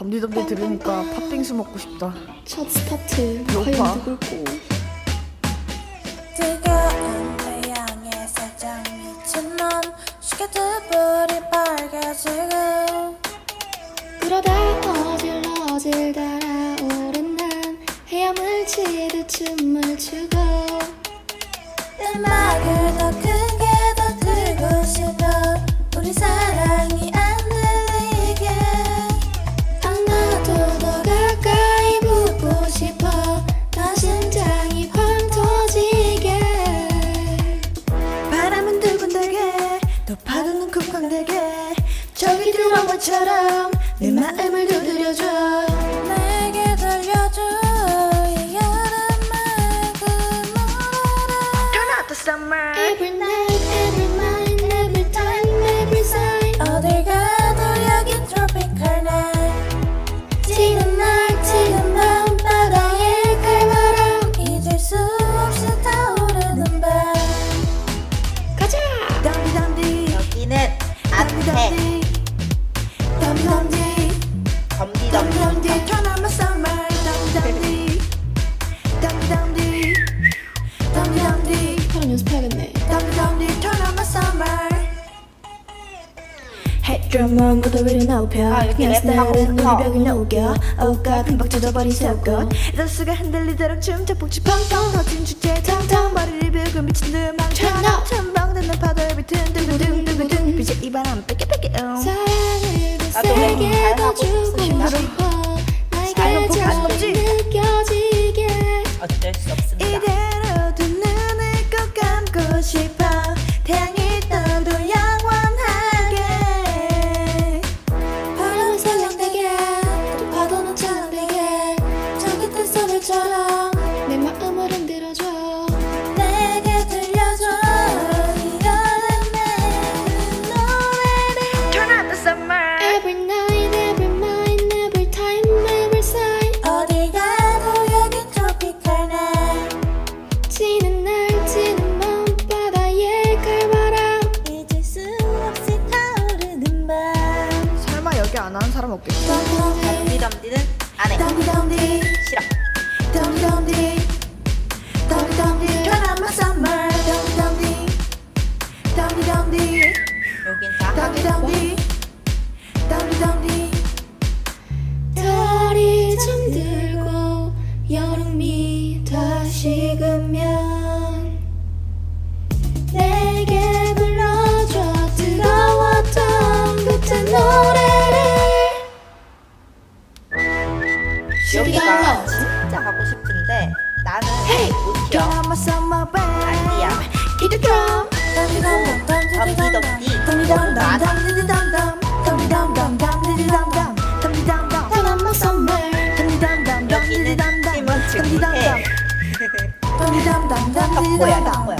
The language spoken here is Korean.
덤디덤디 들으니까 팥빙수 먹고 싶다. 첫 스타트. 배고파. 과연 누굴고. 뜨거운 태양에 살짝 미친 넌 쉽게 뜨불이 빨개지고. 그러다 어질러질 달아오른 난 헤엄을 치듯 춤을 추고. 음악을 더크 또 파도는 쿵쾅대게. 저기 들어온 것처럼 내 마음을 두드려줘. 내게 들려줘 이 여름의 그 노래를. Turn out the summer. Every night, 만 무더위를 높여 아, 이렇게 그냥 랩하고 스타일은 싶어. 눈이 벽을 녹여 옷과 금방 젖어버린 속옷 더수가 흔들리도록 춤춰 폭주 펑펑 터진 주제 텅텅 머리를 빗고 미친 듯 Turn 망쳐 up. 첨벙대는 파도에 비튼 두구둥 두구둥 빛에 이 바람 뺏게 음 사랑을 더 나도 세게 잘더 하고 주고 싶습니다. 싶어 잘하고 저절로 싶지? 느껴지게. 어쩔 여기 안 하는 사람 없겠지? 덤디덤디는 안 해. 싫어. 여기가 진짜 가고 싶은데 나는! 못 babe 아니야. Summer 여기는 팀원 준비해. 덤디덤덤 덕후야, 덕후야.